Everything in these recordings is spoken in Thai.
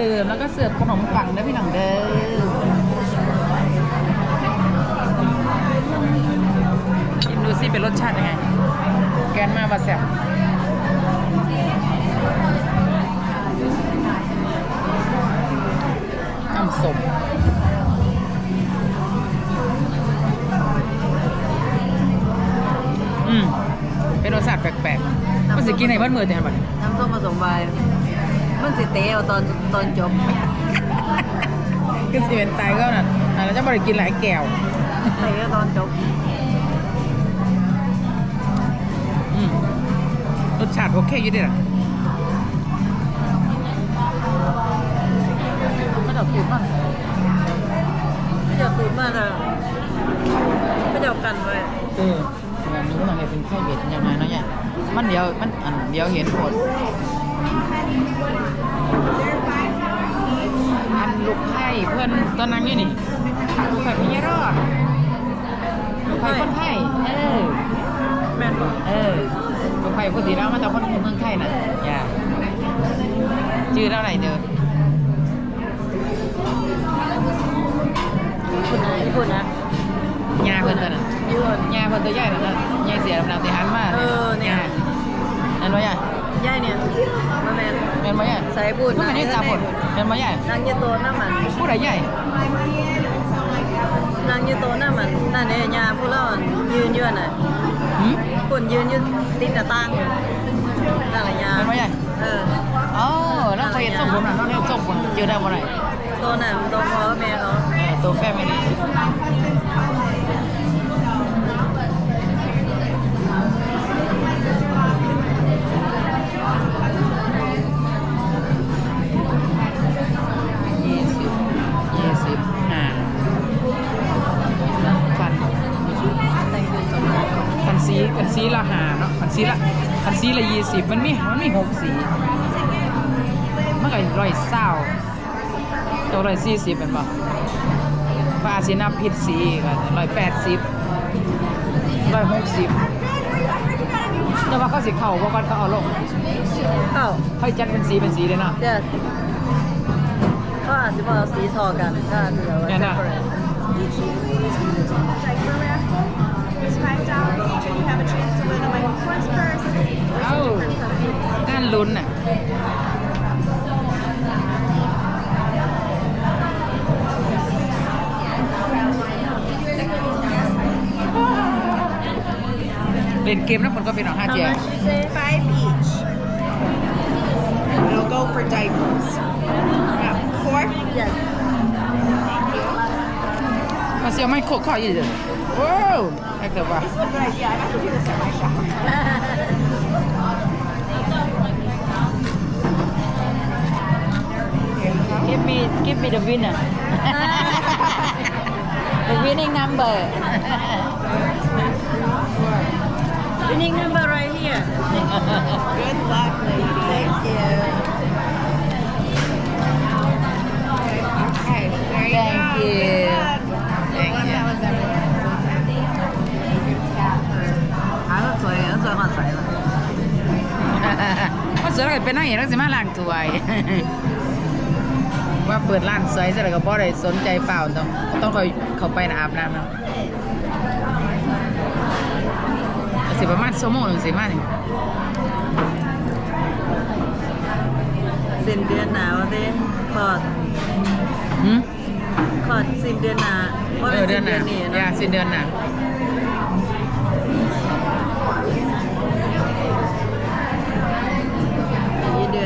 ดื่มแล้วก็เสิร์ฟขนมปังด้วยพี่น้องเด้อชิมดูสิเป็นรสชาติยังไง แกนมาบาแซ่บน้ำส้มอืมเป็นรสชาติแปลกๆมันสิกินในบ้านมือแต่บัดนี้น้ำส้มผสมใบ มันสิเตะเอาตอนตอนจบก็สิเป็นตายก็น่ะอ่าแล้วจะบริกินหลายแก้วเตะเอาตอนจบอืมรสชาติโอเคอยู่เดีล่ะไม่ต้องพูดมากไม่จะตูดมากเลยไม่จะเอากันไว้เออแบบนี้มันเป็นไข้เบ็ดยังไงเนาะเนี่ยมันเดี๋ยวมันอันเดี๋ยวเห็นผล อันลูกไข่เพื่อนตอนนั้นนี่นี่ลูกไข่พี่รอดลูกไข่คนไทยเออแม่นบอกเออลูกไข่ปกติแล้วมาจากคนเมืองไทยน่ะอย่าชื่อเท่าไหร่เด้อญี่ปุ่นนะญี่ปุ่นนะยาเพิ่นตัวนั้นญี่ปุ่นยาเพิ่นตัวใหญ่นั่นน่ะยายเสียดำๆที่อันมาเออเนี่ยาอันว่าใหญ่ ย่ายเนี่ยมาแมนแม่นบ่ใหญ่ใส่พูดพูดไม่ได้ตาผลแม่นบ่ใหญ่นางยีโตหน้ามันพูดอะไรใหญ่นางยีโตหน้ามันนั่นเนี่ยยาผู้เล่ายืนยืนน่ะหืมปุ่นยืนยืนติดกระตังนั่นแหละยาแม่นบ่ใหญ่เอออ๋อแล้วเคยเห็นส้มผมน่ะน้องเรียกส้มผมเจอได้บ่ไหนตัวนั้นตัวพ่อแม่เขาเออตัวแฟมิลี่ คันสีคันสีละหาเนาะคันสีละคันสีละยี่สิบมันมีมันมีหกสีมันก็ร้อยเศร้าตัวร้อยสี่สิบเป็นป่ะว่าอาจสินับผิดสีก็ร้อยแปดสิบร้อยหกสิบแต่ว่าเขาสิเข่าเพราะว่าเขาเอาลงเข้าเขาจัดเป็นสีเป็นสีเลยเนาะเดี๋ยวเขาอาจจะบอกเอาสีทอกันถ้าจะแบบว่าเนี่ยนะ separate It's five dollars each, and you have a chance to win a Michael Kors purse. เอ้าน่าลุ้นอะ เล่นเกมแล้วคนก็เป็นออกห้า How เจีย much you say? Five each. It'll go for diapers. Yeah. Four? Yes. มาเสียไม่โคกข้อยี่เดียวว้าวไอ้เต๋อว่า This is a good idea. I have to do this at my shop. give me give me the winner the winning number Winning number right here. วยแล้วก็เป็นนักเอกแล้วสิมาล้างถ้วย ว่าเปิดร้านสวยเสร็จแล้วก็บ่ได้สนใจเปล่าต้องต้องคอยเข้าไปนะอาบน้ำเนาะสิประมาณชั่วโมงหนึงสิมานี่สิ้นเดือนหนาวเด้คอดหืมคอดสิ้นเดือนหนาวเออเดือนหน้าอนนี้ยาสิ้นเดือนหน้า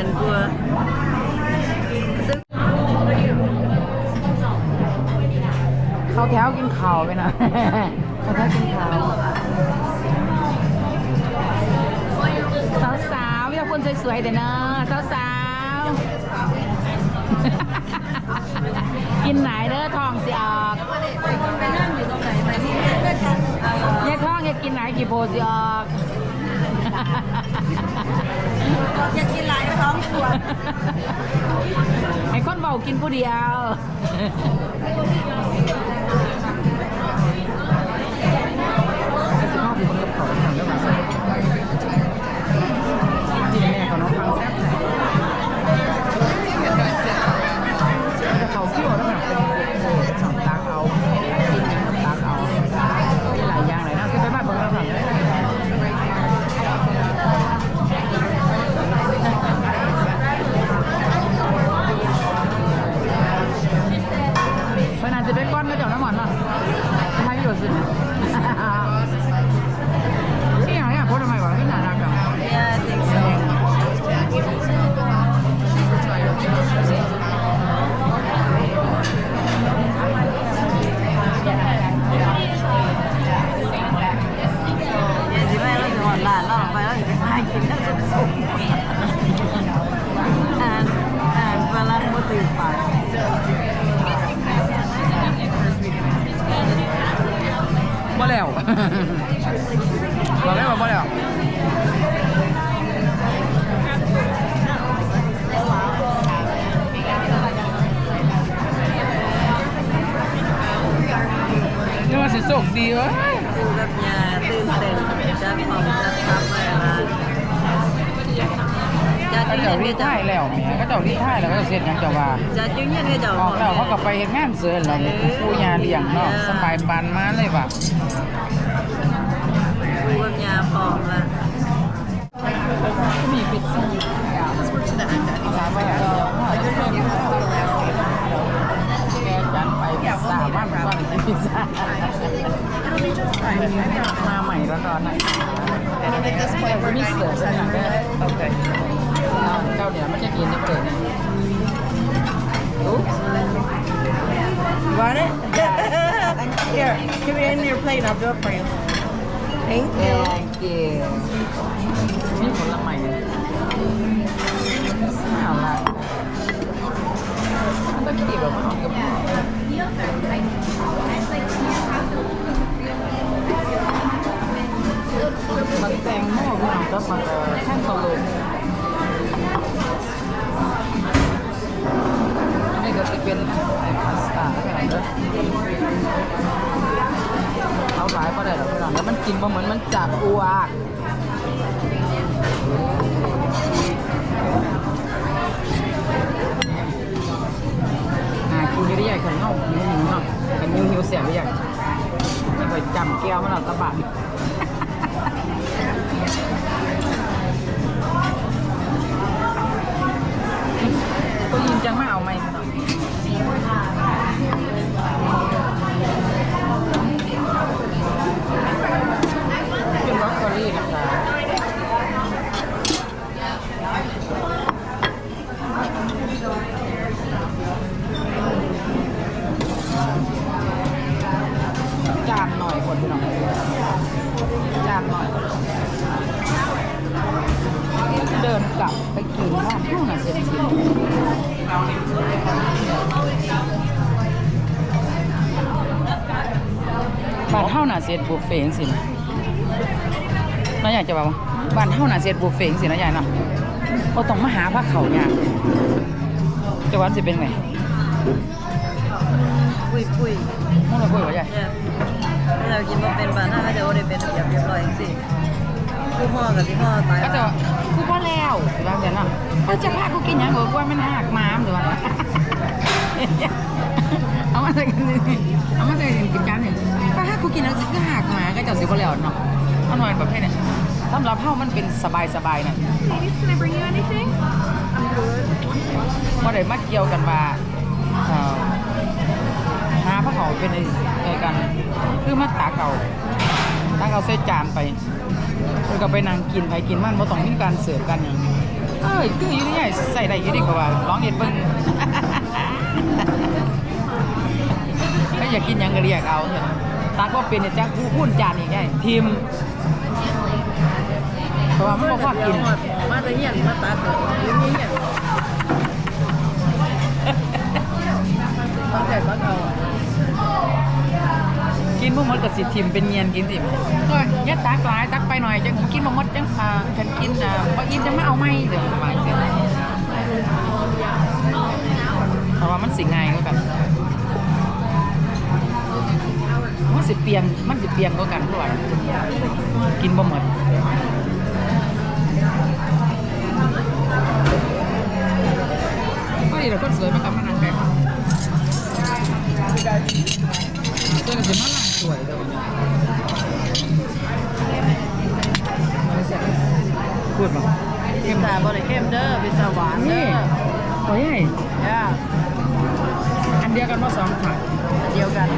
นกลัวซึ่งเข้าแถวกินข้าวไปนะเข้าแถวกินข้าวสาวๆมีแต่คนสวยๆแต่เนอะสาวๆกินไหนเด้อทองสิออกไปนั่งอยู่ตรงไหนไหมที่เออยายท้องอยากกินไหนกี่โพสิออกอยากกินหลายก็ ท้องชวนไอ้คนเบากินผู้เดียว บ่แล้วบอกแล้วว่าบ่นี่ว่าสิโชคดีเว้ยดูกับยาตื่นเต้นจะพร้อมจะทำอะไรร้านจะก็จุ่เจ้าเย็รีนดก็ท้ายแล้วแม่ก็เจ้ารีดท้ายแล้วก็เสร็จยังจะว่าจะจุ่เย็นก็จะออกแล้วเขาก็ไปเฮ็ดงานเสริญแล้วผู้ยาเลี้ยงเนาะสบายปานมาเลยว่ะ เนี่ยมันจะกินจะเกิดเนี่ยอุ๊บ Want it? Here, give me in your plate and I'll do it for you. Thank เอ you. เกมีผลไม้น่ารักมันต้องคิดแบบมันกับ กินบ่เหมือนมันจับอวกอ่ากินได้ใหญ่ขนเงาหิวหิวเนาะขันหิวหิวเสียไปใหญ่นี่ก็จำแก้วมันเอาตะบานก็ยินจังไม่เอาไหมานหน่อยจานหน่อย เดินกลับไปกินข้าวทุ่งน่ะเสร็จสิบ้านเท่าหน่ะเสร็จบุฟเฟ่ต์สินะน้อยากจะบอกว่าบ้านเท่าหน่ะเสร็จบุฟเฟ่ต์สินะยายเนาะเราต้องมาหาพระเขาเนี่ยจะวันสิเป็นไงปุยปุยมุ่งเลยคุยกับยาย เนี่ยถ้าเรากินมาเป็นบาน่าก็จะโอเดเป็นระเบียบเรียบร้อยสิผู้พ่อกับที่พ่อตายก็จะกูพอแล้วสิบางเดือนเนาะเขาจะพากูกินหยังบอกว่ามันหักม้ามหรือว่าเอามาใส่กันนี่เอามาใส่กันกินกันนี่ถ้ากูกินแล้วก็หักหมาก็จะสิบ่แล้วเนาะเอาหน่อยประเภทเนี่ยสำหรับเฮามันเป็นสบายๆน่ะ Ladies, can I bring you anything? บ่ได้มาเกี่ยวกันว่าเอ่อหาพระเขาเป็น ไอ้กัน คือมาตักเอาตักเอาใส่จานไปแล้วก็ไปนั่งกินไปกินมันบ่ต้องมีการเสิร์ฟกันหยังเอ้ยคืออยู่นี่ใส่ได้อยู่ดีกว่าลองเฮ็ดเบิ่งถ้าอยากกินยังก็เรียกเอาเถอะตักว่าเป็นเนี่ยจักผู้พูนจานอีกไงทีมเพราะว่ามันบ่พอกินมาต่เหี้ยนมาตัดเลยยืนเหี้ยนต้องใส่บักเอา กินบ่หมดก็สิทิมเป็นเงียนกินสิก็อย่าตักหลายตักไปหน่อยจังกินบ่หมดจังอ่าฉันกินอ่าบ่อิ่มจังมาเอาใหม่เดี๋ยวประมาณนี้เพราะว่ามันสิง่ายกว่ากันมันสิเปลียงมันสิเปลียงกว่ากันเพราะว่ากินบ่หมดก็ดีแล้วคนสวยมันก็มานั่งแบบ เจอกันสิมานั่งสวยเด้อพูดบ่พิซซ่าบริเข้มเด้อพิซซ่าหวานเด้นี่อโอ้ยย่าอันเดียวกันว่าสองถังอันเดียวกัน